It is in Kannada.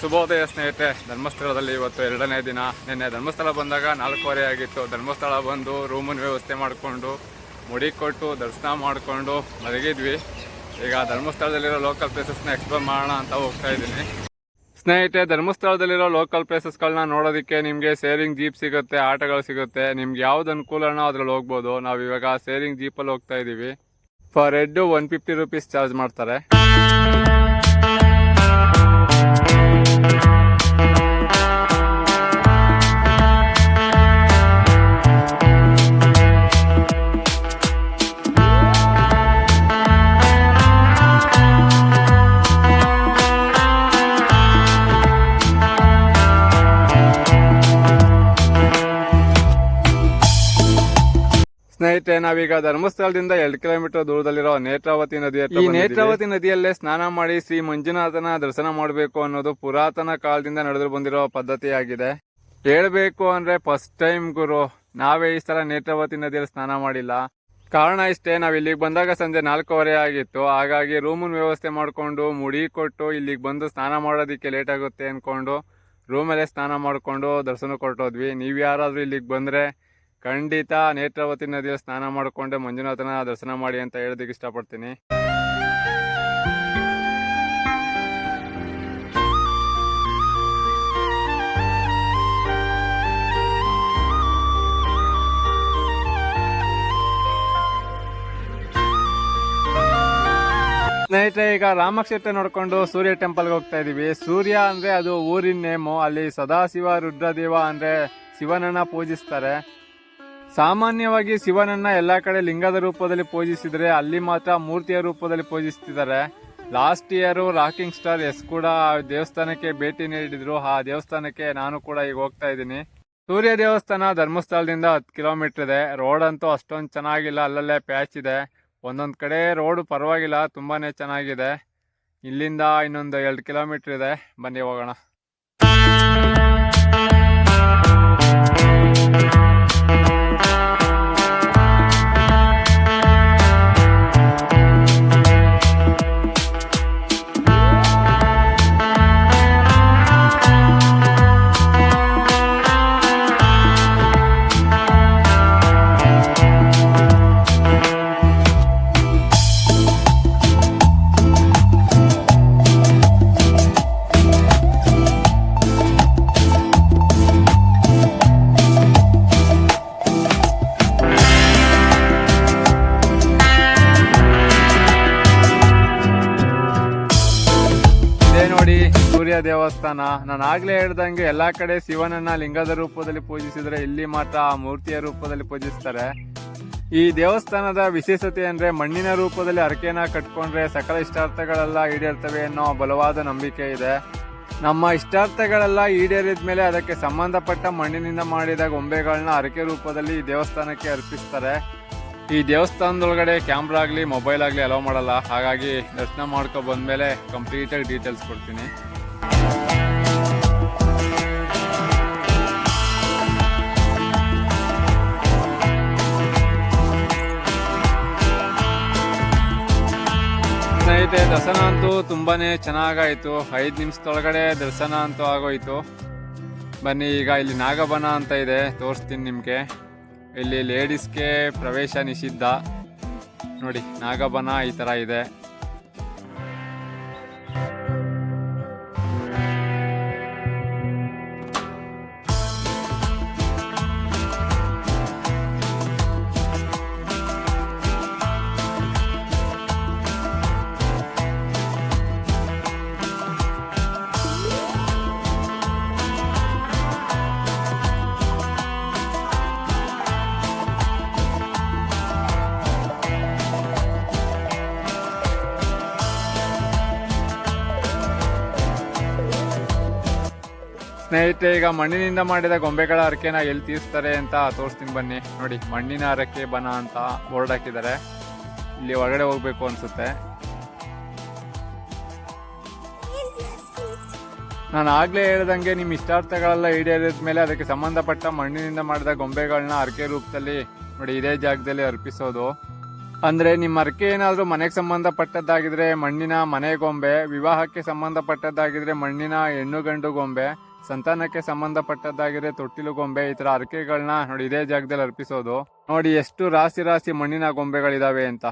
ಶುಭೋದಯ ಸ್ನೇಹಿತರೆ, ಧರ್ಮಸ್ಥಳದಲ್ಲಿ ಇವತ್ತು ಎರಡನೇ ದಿನ. ನಿನ್ನೆ ಧರ್ಮಸ್ಥಳ ಬಂದಾಗ ನಾಲ್ಕೂವರೆ ಆಗಿತ್ತು. ಧರ್ಮಸ್ಥಳ ಬಂದು ರೂಮಿನ ವ್ಯವಸ್ಥೆ ಮಾಡಿಕೊಂಡು, ಮುಡಿ ಕೊಟ್ಟು, ದರ್ಶನ ಮಾಡಿಕೊಂಡು ಮಲಗಿದ್ವಿ. ಈಗ ಧರ್ಮಸ್ಥಳದಲ್ಲಿರೋ ಲೋಕಲ್ ಪ್ಲೇಸಸ್ನ ಎಕ್ಸ್ಪ್ಲೋರ್ ಮಾಡೋಣ ಅಂತ ಹೋಗ್ತಾ ಇದ್ದೀನಿ. ಸ್ನೇಹಿತರೆ, ಧರ್ಮಸ್ಥಳದಲ್ಲಿರೋ ಲೋಕಲ್ ಪ್ಲೇಸಸ್ಗಳನ್ನ ನೋಡೋದಕ್ಕೆ ನಿಮಗೆ ಸೇರಿಂಗ್ ಜೀಪ್ ಸಿಗುತ್ತೆ, ಆಟೋಗಳು ಸಿಗುತ್ತೆ. ನಿಮ್ಗೆ ಯಾವ್ದು ಅನುಕೂಲನೋ ಅದ್ರಲ್ಲಿ ಹೋಗ್ಬೋದು. ನಾವು ಇವಾಗ ಸೇರಿಂಗ್ ಜೀಪಲ್ಲಿ ಹೋಗ್ತಾ ಇದ್ದೀವಿ for head one fifty rupees charge ಮಾಡ್ತಾರೆ. ಸ್ನೇಹಿತರೆ ನಾವೀಗ ಧರ್ಮಸ್ಥಳದಿಂದ ಎರಡು ಕಿಲೋಮೀಟರ್ ದೂರದಲ್ಲಿರೋ ನೇತ್ರಾವತಿ ನದಿ ಈ ನೇತ್ರಾವತಿ ನದಿಯಲ್ಲೇ ಸ್ನಾನ ಮಾಡಿ ಶ್ರೀ ಮಂಜುನಾಥನ ದರ್ಶನ ಮಾಡಬೇಕು ಅನ್ನೋದು ಪುರಾತನ ಕಾಲದಿಂದ ನಡೆದು ಬಂದಿರೋ ಪದ್ಧತಿಯಾಗಿದೆ. ಹೇಳ್ಬೇಕು ಅಂದ್ರೆ ಫಸ್ಟ್ ಟೈಮ್ ಗುರು ನಾವೇ ಈ ಸಲ ನೇತ್ರಾವತಿ ನದಿಯಲ್ಲಿ ಸ್ನಾನ ಮಾಡಿಲ್ಲ. ಕಾರಣ ಇಷ್ಟೇ ನಾವ್ ಇಲ್ಲಿಗೆ ಬಂದಾಗ ಸಂಜೆ ನಾಲ್ಕೂವರೆ ಆಗಿತ್ತು. ಹಾಗಾಗಿ ರೂಮನ್ ವ್ಯವಸ್ಥೆ ಮಾಡಿಕೊಂಡು ಮುಡಿ ಕೊಟ್ಟು ಇಲ್ಲಿಗೆ ಬಂದು ಸ್ನಾನ ಮಾಡೋದಕ್ಕೆ ಲೇಟ್ ಆಗುತ್ತೆ ಅನ್ಕೊಂಡು ರೂಮಲ್ಲೇ ಸ್ನಾನ ಮಾಡಿಕೊಂಡು ದರ್ಶನ ಕೊಟ್ಟೋದ್ವಿ. ನೀವು ಯಾರಾದರೂ ಇಲ್ಲಿಗೆ ಬಂದ್ರೆ ಖಂಡಿತ ನೇತ್ರಾವತಿ ನದಿಯಲ್ಲಿ ಸ್ನಾನ ಮಾಡಿಕೊಂಡೆ ಮಂಜುನಾಥನ ದರ್ಶನ ಮಾಡಿ ಅಂತ ಹೇಳೋದಕ್ಕೆ ಇಷ್ಟಪಡ್ತೀನಿ. ಸ್ನೇಹಿತರೆ, ಈಗ ರಾಮಕ್ಷೇತ್ರ ನೋಡ್ಕೊಂಡು ಸೂರ್ಯ ಟೆಂಪಲ್ಗೆ ಹೋಗ್ತಾ ಇದೀವಿ. ಸೂರ್ಯ ಅಂದ್ರೆ ಅದು ಊರಿನ ನೇಮು ಅಲ್ಲಿ ಸದಾಶಿವ, ರುದ್ರದೇವ ಅಂದ್ರೆ ಶಿವನನ್ನ ಪೂಜಿಸ್ತಾರೆ. ಸಾಮಾನ್ಯವಾಗಿ ಶಿವನನ್ನ ಎಲ್ಲಾ ಕಡೆ ಲಿಂಗದ ರೂಪದಲ್ಲಿ ಪೂಜಿಸಿದ್ರೆ ಅಲ್ಲಿ ಮಾತ್ರ ಮೂರ್ತಿಯ ರೂಪದಲ್ಲಿ ಪೂಜಿಸ್ತಿದ್ದಾರೆ. Last year rocking star Yash ಕೂಡ ದೇವಸ್ಥಾನಕ್ಕೆ ಭೇಟಿ ನೀಡಿದ್ರು. ಆ ದೇವಸ್ಥಾನಕ್ಕೆ ನಾನು ಕೂಡ ಈಗ ಹೋಗ್ತಾ ಇದ್ದೀನಿ. ಸೂರ್ಯ ದೇವಸ್ಥಾನ ಧರ್ಮಸ್ಥಳದಿಂದ ಹತ್ತು ಕಿಲೋಮೀಟರ್ ಇದೆ. ರೋಡ್ ಅಂತೂ ಅಷ್ಟೊಂದು ಚೆನ್ನಾಗಿಲ್ಲ. ಅಲ್ಲಲ್ಲೇ ಪ್ಯಾಚ್ ಇದೆ. ಒಂದೊಂದು ಕಡೆ ರೋಡ್ ಪರವಾಗಿಲ್ಲ. ತುಂಬಾ ಚೆನ್ನಾಗಿದೆ. ಇಲ್ಲಿಂದ ಇನ್ನೊಂದು ಎರಡು ಕಿಲೋಮೀಟರ್ ಇದೆ. ಬನ್ನಿ ಹೋಗೋಣ. ದೇವಸ್ಥಾನ. ನಾನು ಆಗ್ಲೇ ಹೇಳ್ದಂಗೆ ಎಲ್ಲಾ ಕಡೆ ಶಿವನನ್ನ ಲಿಂಗದ ರೂಪದಲ್ಲಿ ಪೂಜಿಸಿದ್ರೆ ಇಲ್ಲಿ ಮಾತ್ರ ಆ ಮೂರ್ತಿಯ ರೂಪದಲ್ಲಿ ಪೂಜಿಸ್ತಾರೆ. ಈ ದೇವಸ್ಥಾನದ ವಿಶೇಷತೆ ಅಂದ್ರೆ ಮಣ್ಣಿನ ರೂಪದಲ್ಲಿ ಹರಕೆನ ಕಟ್ಕೊಂಡ್ರೆ ಸಕಲ ಇಷ್ಟಾರ್ಥಗಳೆಲ್ಲ ಈಡೇರ್ತವೆ ಅನ್ನೋ ಬಲವಾದ ನಂಬಿಕೆ ಇದೆ. ನಮ್ಮ ಇಷ್ಟಾರ್ಥಗಳೆಲ್ಲ ಈಡೇರಿದ ಮೇಲೆ ಅದಕ್ಕೆ ಸಂಬಂಧಪಟ್ಟ ಮಣ್ಣಿನಿಂದ ಮಾಡಿದ ಗೊಂಬೆಗಳನ್ನ ಹರಕೆ ರೂಪದಲ್ಲಿ ಈ ದೇವಸ್ಥಾನಕ್ಕೆ ಅರ್ಪಿಸ್ತಾರೆ. ಈ ದೇವಸ್ಥಾನದೊಳಗಡೆ ಕ್ಯಾಮ್ರಾ ಆಗಲಿ, ಮೊಬೈಲ್ ಆಗಲಿ ಅಲೋ ಮಾಡಲ್ಲ. ಹಾಗಾಗಿ ದರ್ಶನ ಮಾಡ್ಕೊ ಬಂದ್ಮೇಲೆ ಕಂಪ್ಲೀಟಾಗಿ ಡೀಟೇಲ್ಸ್ ಕೊಡ್ತೀನಿ. ಸ್ನೇಹಿತರೆ, ದರ್ಶನ ಅಂತೂ ತುಂಬಾನೇ ಚೆನ್ನಾಗಾಯ್ತು. ಐದು ನಿಮಿಷದೊಳಗಡೆ ದರ್ಶನ ಅಂತೂ ಆಗೋಯ್ತು. ಬನ್ನಿ, ಈಗ ಇಲ್ಲಿ ನಾಗಬನ ಅಂತ ಇದೆ. ತೋರಿಸ್ತೀನಿ ನಿಮಗೆ. ಇಲ್ಲಿ ಲೇಡೀಸ್ಗೆ ಪ್ರವೇಶ ನಿಷಿದ್ಧ. ನೋಡಿ, ನಾಗಬನ ಈ ಥರ ಇದೆ. ಸ್ನೇಹಿತರೆ, ಈಗ ಮಣ್ಣಿನಿಂದ ಮಾಡಿದ ಗೊಂಬೆಗಳ ಹರಕೆನ ಎಲ್ಲಿ ತೀರಿಸ್ತಾರೆ ಅಂತ ತೋರಿಸ್ತೀನಿ ಬನ್ನಿ. ನೋಡಿ, ಮಣ್ಣಿನ ಹರಕೆ ಬನ ಅಂತ ಬೋರ್ಡ್ ಹಾಕಿದ್ದಾರೆ. ಇಲ್ಲಿ ಒಳಗಡೆ ಹೋಗ್ಬೇಕು ಅನ್ಸುತ್ತೆ. ನಾನು ಆಗ್ಲೇ ಹೇಳ್ದಂಗೆ ನಿಮ್ಮ ಇಷ್ಟಾರ್ಥಗಳೆಲ್ಲ ಈಡೇರಿದ ಮೇಲೆ ಅದಕ್ಕೆ ಸಂಬಂಧಪಟ್ಟ ಮಣ್ಣಿನಿಂದ ಮಾಡಿದ ಗೊಂಬೆಗಳನ್ನ ಹರಕೆ ರೂಪದಲ್ಲಿ, ನೋಡಿ, ಇದೇ ಜಾಗದಲ್ಲಿ ಅರ್ಪಿಸೋದು. ಅಂದ್ರೆ ನಿಮ್ಮ ಹರಕೆ ಏನಾದರೂ ಮನೆಗೆ ಸಂಬಂಧಪಟ್ಟದ್ದಾಗಿದ್ರೆ ಮಣ್ಣಿನ ಮನೆ ಗೊಂಬೆ, ವಿವಾಹಕ್ಕೆ ಸಂಬಂಧಪಟ್ಟದ್ದಾಗಿದ್ರೆ ಮಣ್ಣಿನ ಹೆಣ್ಣು ಗಂಡು ಗೊಂಬೆ ಸಂತಾನಕ್ಕೆ ಸಂಬಂಧಪಟ್ಟದ್ದಾಗಿದೆ, ತೊಟ್ಟಿಲು ಗೊಂಬೆ, ಈ ತರ ಹರಕೆಗಳನ್ನ ನೋಡಿ ಇದೇ ಜಾಗದಲ್ಲಿ ಅರ್ಪಿಸೋದು. ನೋಡಿ ಎಷ್ಟು ರಾಶಿ ರಾಶಿ ಮಣ್ಣಿನ ಗೊಂಬೆಗಳಿದಾವೆ ಅಂತ.